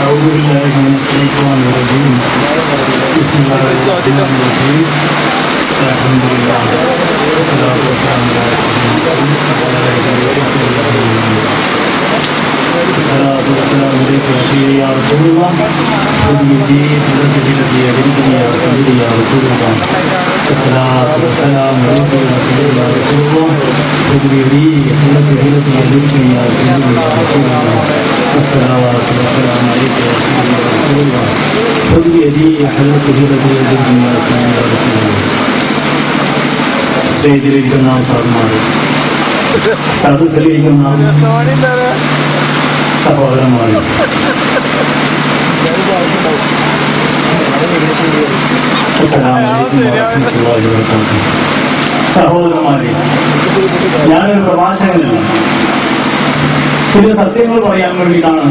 أعوذ بالله من الشيطان الرجيم بسم الله الرحمن الرحيم الحمد لله والصلاة والسلام على رسول الله قلبي يا رسول الله تلميذي حضرتك الذي يلدني يا رسول الله رسول الله الصلاة والسلام عليك يا رسول الله رسول الله تلميذي حضرتك الذي يلدني يا رسول الله رسول الله الصلوات والسلام عليك يا رسول الله رسول الله تلميذي حضرتك الذي يلدني يا رسول الله رسول الله سيد الإجتماع صار مالك سادة سليم نام സഹോദരന്മാരെ. ഞാനൊരു പ്രഭാഷകനല്ല. ചില സത്യങ്ങൾ പറയാൻ വേണ്ടിയിട്ടാണ്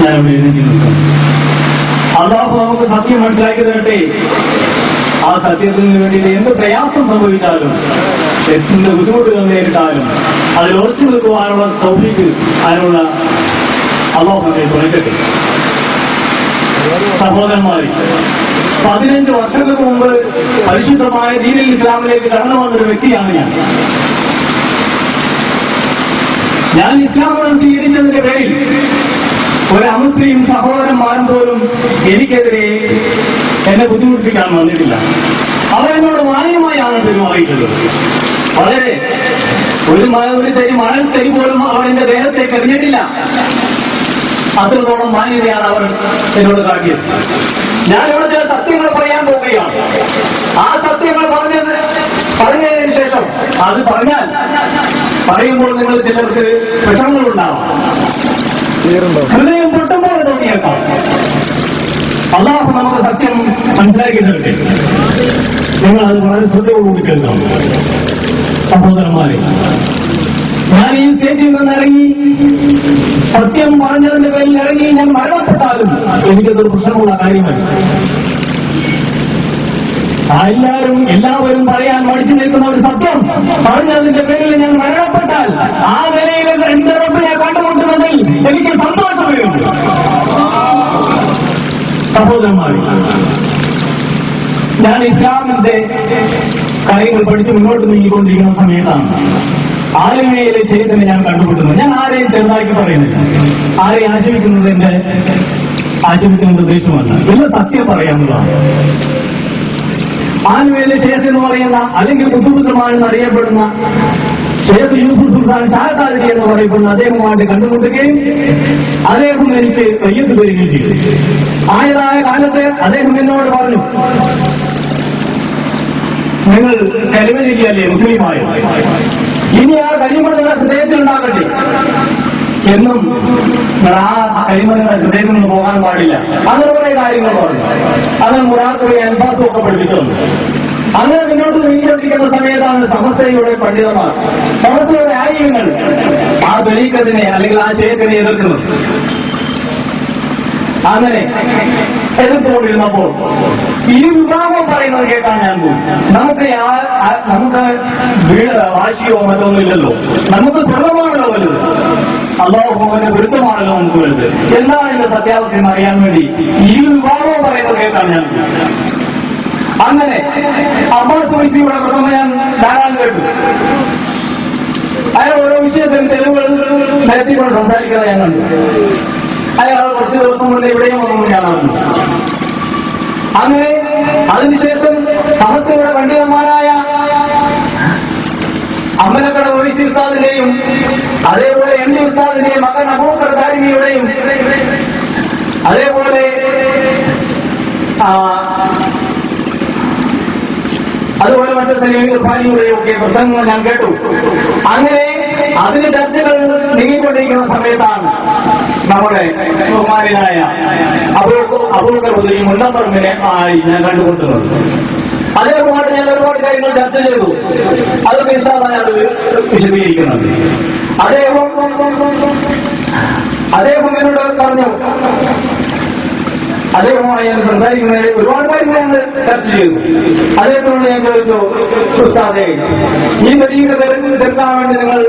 ഞാൻ ഇവിടെ എഴുതി നിൽക്കുന്നത് അള്ളാഹു നമുക്ക് സത്യം മനസ്സിലാക്കി തരട്ടെ? ആ സത്യത്തിന് വേണ്ടിയിട്ട് എന്ത് പ്രയാസം സംഭവിച്ചാലും എന്ത് ബുദ്ധിമുട്ടുകൾ നേരിട്ടാലും അതിൽ ഉറച്ചു നിൽക്കുവാനുള്ള സൗഭിക്ക് അതിനുള്ള അള്ളാഹു നമ്മെ സഹോദരന്മാരെ പതിനഞ്ച് വർഷങ്ങൾക്ക് മുമ്പ് പരിശുദ്ധമായ ദീനിൽ ഇസ്ലാമിലേക്ക് കടന്നു വന്നൊരു വ്യക്തിയാണ് ഞാൻ. ഞാൻ ഇസ്ലാം മതം സ്വീകരിച്ചതിന്റെ പേരിൽ ഒരു അമുസ്ലിം സഹോദരന്മാരും പോലും എനിക്കെതിരെ എന്നെ ബുദ്ധിമുട്ടിക്കാൻ വന്നിട്ടില്ല. അവരെന്നോട് മാന്യമായാണ് പെരുമാറിയിട്ടുള്ളത് വളരെ ഒരു ഒരു തരി മണൽ തരി പോലും അവർ എന്റെ ദേഹത്തേക്ക് എറിഞ്ഞിട്ടില്ല. അത്രത്തോളം മാന്യതയാണ് അവർ എന്നോട് കാട്ടിയത്. ഞാനിവിടെ ചില സത്യങ്ങൾ പറയാൻ പോവുകയാണ്. ആ സത്യങ്ങൾ പറഞ്ഞത് പറഞ്ഞതിന് ശേഷം അത് പറഞ്ഞാൽ പറയുമ്പോൾ നിങ്ങൾ ചിലർക്ക് വിഷമങ്ങളുണ്ടാവും ഹൃദയം പൊട്ടുമ്പോൾ തോന്നിയേക്കാം. അള്ളാഹു നമുക്ക് സത്യം മനസ്സിലാക്കി തരട്ടെ. നിങ്ങൾ അത് വളരെ ശ്രദ്ധയോടുകൂടി കേൾക്കണം. സഹോദരന്മാരെ ഞാൻ ഈ സ്റ്റേജിൽ നിന്ന് ഇറങ്ങി സത്യം പറഞ്ഞതിന്റെ പേരിൽ ഇറങ്ങി ഞാൻ മരണപ്പെട്ടാലും എനിക്കതൊരു പ്രശ്നമുള്ള കാര്യമല്ല. എല്ലാവരും എല്ലാവരും പറയാൻ മടിച്ചു നിൽക്കുന്ന ഒരു സത്യം പറഞ്ഞതിന്റെ പേരിൽ ഞാൻ മരണപ്പെട്ടാൽ ആ നിലയിൽ എന്റെ റബ്ബിനെ കണ്ടുമുട്ടുന്നതിൽ എനിക്ക് സന്തോഷമേയുണ്ട് സഹോദരന്മാരെ ഞാൻ ഇസ്ലാമിന്റെ കാര്യങ്ങൾ പഠിച്ച് മുന്നോട്ട് നീങ്ങിക്കൊണ്ടിരിക്കുന്ന സമയത്താണ് ആലമയിലെ ചരിത്രം ഞാൻ കണ്ടുപിടുത്തുന്നു ഞാൻ ആരെയും ചെറുതാക്കി പറയുന്നില്ല. ആരെയും ആശമിക്കുന്നത് എന്റെ ആശമിക്കുന്ന ഉദ്ദേശമല്ല എല്ലാം സത്യം പറയാനുള്ളതാണ് ആലുവയിലെ ഷേഖ് എന്ന് പറയുന്ന അല്ലെങ്കിൽ ബുദ്ധിമുട്ടുമാണെന്ന് അറിയപ്പെടുന്ന ഷേഖ് യൂസുഫ് സുൽത്താൻ ചാലത്താതിരി എന്ന് പറയപ്പെടുന്ന അദ്ദേഹവുമായിട്ട് കണ്ടുമുട്ടുകയും അദ്ദേഹം എനിക്ക് കയ്യത്ത് വരികയും ചെയ്തു. ആയതായ കാലത്ത് അദ്ദേഹം എന്നോട് പറഞ്ഞു നിങ്ങൾ കരിമ ചെയ്യുകയല്ലേ മുസ്ലിമായോ ഇനി ആ കരിമ നിങ്ങളുടെ ഹൃദയത്തിൽ ഉണ്ടാകട്ടെ എന്നും ആ കരിമ നിങ്ങളുടെ ഹൃദയത്തിൽ നിന്ന് പോകാൻ പാടില്ല. അങ്ങനെ കുറെ കാര്യങ്ങൾ പറഞ്ഞു. അങ്ങനെ മുറാത്തൊരു അൻപാസും ഒക്കെ പഠിപ്പിച്ചു അങ്ങനെ മുന്നോട്ട് നീങ്ങിക്കൊണ്ടിരിക്കുന്ന സമയത്താണ് സമസ്തയുടെ പണ്ഡിതന്മാർ. സമസ്തയുടെ ആയിരങ്ങൾ ആ ദലീക്കത്തിനെ അല്ലെങ്കിൽ ആ ശേഖരനെ എതിർക്കുന്നത്. അങ്ങനെ എതിർത്തുകൊണ്ടിരുന്നപ്പോൾ ഈ വിഭാഗം പറയുന്നത് കേട്ടാണ് ഞാൻ പോയി. നമുക്ക് നമുക്ക് വാശിയോ മറ്റൊന്നും ഇല്ലല്ലോ. നമുക്ക് സ്വർഗമാണല്ലോ വലുത്. അള്ളാഹുവിന്റെ വിരുദ്ധമാണല്ലോ നമുക്ക് വലുത്. എന്താണ് ഇതിന്റെ സത്യാവസ്ഥയെന്ന് അറിയാൻ വേണ്ടി ഈ വിഭാഗം പറയുന്നത് കേട്ടാണ് ഞാൻ അങ്ങനെ അബ്ബാസ് മൈസിയുടെ പ്രസംഗം ഞാൻ ധാരാളം കേട്ടു. അയാൾ ഓരോ വിഷയത്തിൽ തെളിവുകൾ നിരത്തിക്കൊണ്ട് സംസാരിക്കുന്നത് ഞാൻ കണ്ടു. അയാൾ കുറച്ച് ദിവസം മുന്നേ ഇവിടെയും വന്നു അറിഞ്ഞു അങ്ങനെ അതിനുശേഷം സമസ്തയുടെ പണ്ഡിതന്മാരായ അമ്പലക്കട ഒഴിസി ഉസ്താദിന്റെയും അതേപോലെ എം ഡി ഉസ്താദിന്റെയും മകൻ അബൂക്കർ ദാരിമിയുടെയും അതേപോലെ അതുപോലെ മറ്റു സലീം ഇർഫാനിയുടെയും ഒക്കെ പ്രസംഗങ്ങൾ ഞാൻ കേട്ടു. അങ്ങനെ അതിന് ചർച്ചകൾ നീങ്ങിക്കൊണ്ടിരിക്കുന്ന സമയത്താണ് നമ്മുടെ ബഹുമാനായ അബൂക്കർ ഉദരി മുണ്ടപ്പറമ്പിനെ ആയി ഞാൻ കണ്ടുകൊണ്ടുന്നത് അദ്ദേഹവുമായിട്ട് ഞാൻ ഒരുപാട് കാര്യങ്ങൾ ചർച്ച ചെയ്തു. അത് ഇൻഷാല്ല വിശദീകരിക്കുന്നത് അദ്ദേഹം അദ്ദേഹം എന്നോട് പറഞ്ഞു അദ്ദേഹവുമായി ഞാൻ സംസാരിക്കുന്ന ഒരുപാട് കാര്യങ്ങൾ ഞങ്ങൾ ചർച്ച ചെയ്തു. അദ്ദേഹത്തിനോട് ഞാൻ ചോദിച്ചു ഉസ്താദെ ഈ തരീക തീർക്കാൻ വേണ്ടി നിങ്ങൾ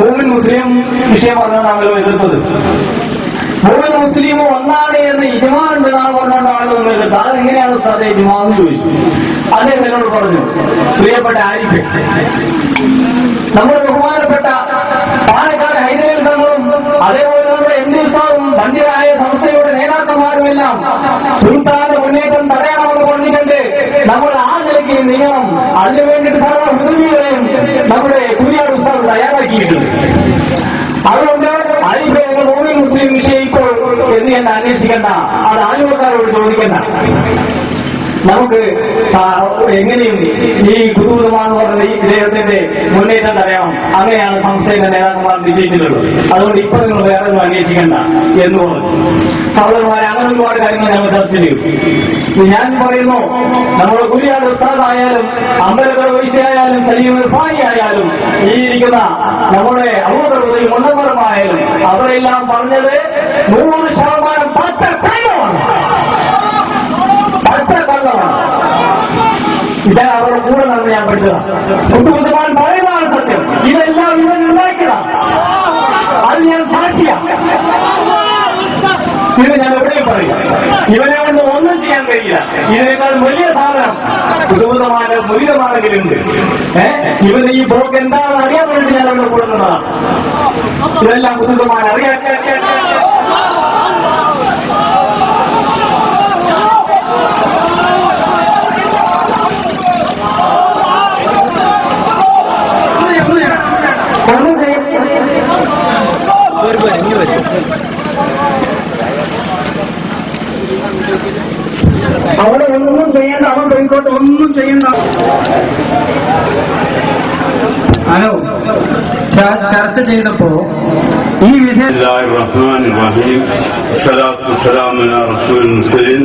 മൂമിൻ മുസ്ലിം വിഷയം താങ്കൾ എതിർത്തത്. മൂമിൻ മുസ്ലിമും ഒന്നാണ് എന്ന് ഇജ്മാ ഉണ്ടെന്നാണ് പറഞ്ഞുകൊണ്ടാണല്ലോ നിങ്ങൾ എതിർത്തത് അതെങ്ങനെയാണ് ഉസ്താദെ ഇജ്മാ ചോദിച്ചു. അദ്ദേഹം എന്നോട് പറഞ്ഞു പ്രിയപ്പെട്ട ആരിഫ് നമ്മുടെ ബഹുമാനപ്പെട്ട പാലക്കാട് ഹൈദരലി സംഘവും അതേപോലെ നമ്മുടെ എം ഡി സാറും ബന്ധിരായ സംസ്ഥയുടെ നേതാക്കന്മാരുമെല്ലാം സുൽത്താന്റെ മുന്നേറ്റം തടയണമെന്ന് പറഞ്ഞിട്ടുണ്ട്. നമ്മൾ ആ നിലയ്ക്ക് നീങ്ങണം അതിനു വേണ്ടിയിട്ട് സർവ മുതലുകളെയും നമ്മുടെ കുര്യാട് സാർ തയ്യാറാക്കിയിട്ടുണ്ട്. അതുകൊണ്ട് എന്ന് അന്വേഷിക്കേണ്ട. അത് ആലുവക്കാരോട് ചോദിക്കണ്ട. നമുക്ക് എങ്ങനെയും ഈ കുതൂഹലമാണെന്ന് പറഞ്ഞ ഈ ഇദ്ദേഹത്തിന്റെ മുന്നേറ്റം തടയണം അങ്ങനെയാണ് സംസ്ഥയുടെ നേതാക്കന്മാർ നിശ്ചയിച്ചിട്ടുള്ളത്. അതുകൊണ്ട് ഇപ്പൊ നിങ്ങൾ വേറെ ഒന്നും അന്വേഷിക്കണ്ട എന്ന് പറഞ്ഞു. സഹോദരന്മാരെ അങ്ങനെ ഒരുപാട് കാര്യങ്ങൾ ഞങ്ങൾ ചർച്ച ചെയ്യും ഞാൻ പറയുന്നു നമ്മുടെ കുര്യാട് ഉസ്താദായാലും അമ്പലക്കട വൈശ്യായാലും സലീം ഇർഫാനി ആയാലും ഈ ഇരിക്കുന്ന നമ്മുടെ അബൂദർബുദൽ മുണ്ടമ്പലമായാലും അവരെല്ലാം പറഞ്ഞത് നൂറ് ശതമാനം പച്ച കൈമാണ് ഇതാണ് അവരുടെ കൂടെ നടന്ന് ഞാൻ പഠിച്ചതാണ് കുട്ടുകുത്തുമാൻ പറയുന്നതാണ് സത്യം ഇതെല്ലാം ഇവൻ ഉണ്ടാക്കിയതാണ് അത് ഞാൻ സാക്ഷിയാണ് ഇത് ഞാൻ എവിടെയും പറയും ഇവനെ കൊണ്ട് ഒന്നും ചെയ്യാൻ കഴിയില്ല ഇതിനേക്കാൾ വലിയ സാധനം കുടുംബമാന മുരിതമാണെങ്കിലുണ്ട് ഏഹ് ഇവന്റെ ഈ പോക്ക് എന്താണെന്ന് അറിയാൻ വേണ്ടി ഞാൻ അവിടെ കൂടുന്നതാണ് ഇതെല്ലാം കുടുംബമാൻ അറിയാൻ കോട്ട് ഒന്നും ചെയ്യണ്ട ഹലോ ചർച്ച ചെയ്തപ്പോ ഈ വിഷയം റഹ്മാൻ റഹീം സലാത്തു സലാം റസൂൽ മുസ്ലിം